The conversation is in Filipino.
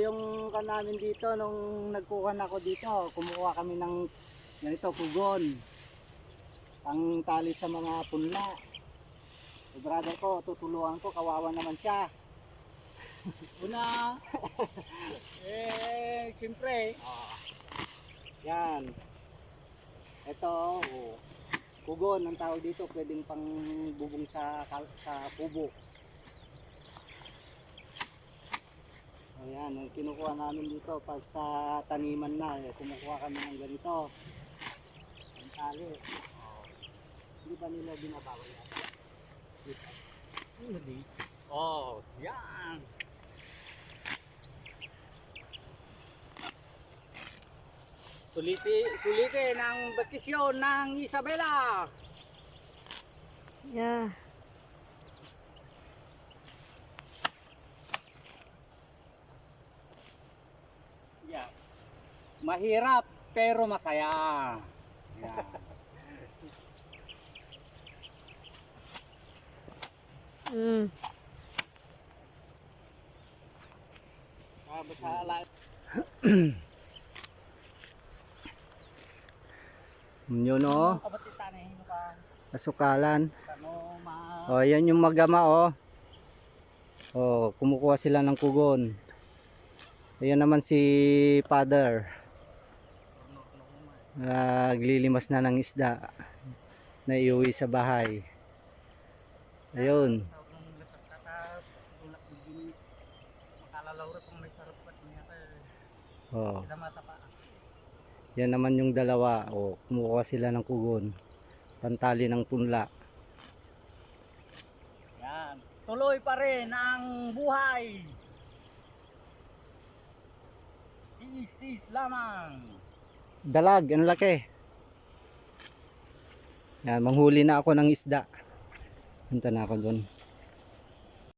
Yung kan namin dito, nung nagkuhan ako dito, kumukuha kami ng ganito, pugon. Ang tali sa mga punla. So, brother ko, tutulungan ko, kawawa naman siya. Una, eh, siyempre, Yan. Ito, oh, pugon ang tawag dito, pwedeng pang bubong sa, sa pubo. Ayan, ang kinukuha namin dito pag sa taniman na, eh, kumukuha kami ng ganito. Ang tali. Hindi ba nila binabawal yan? hindi. Oh, yan. Suliti, suliti ng bakisyon ng Isabela. Yeah. Mahirap pero masaya. Yan. Mm. Yun o, ma... O, yan yung magama o. O, kumukuha sila ng kugon. Ayan naman si father. Naglilimas na ng isda na iuwi sa bahay. Ayun. Tawag ng latas-tatas, tulak ng gini. Makalalaw rin kung may sarap at niya kay O, sila matapa. yan naman yung dalawa. O, kumukuha sila ng kugon. Pantali ng punla. Yan. Tuloy pa rin ang buhay. Tis-tis lamang. Dalag, ang laki. Yan, manghuli na ako ng isda. Punta na ako doon.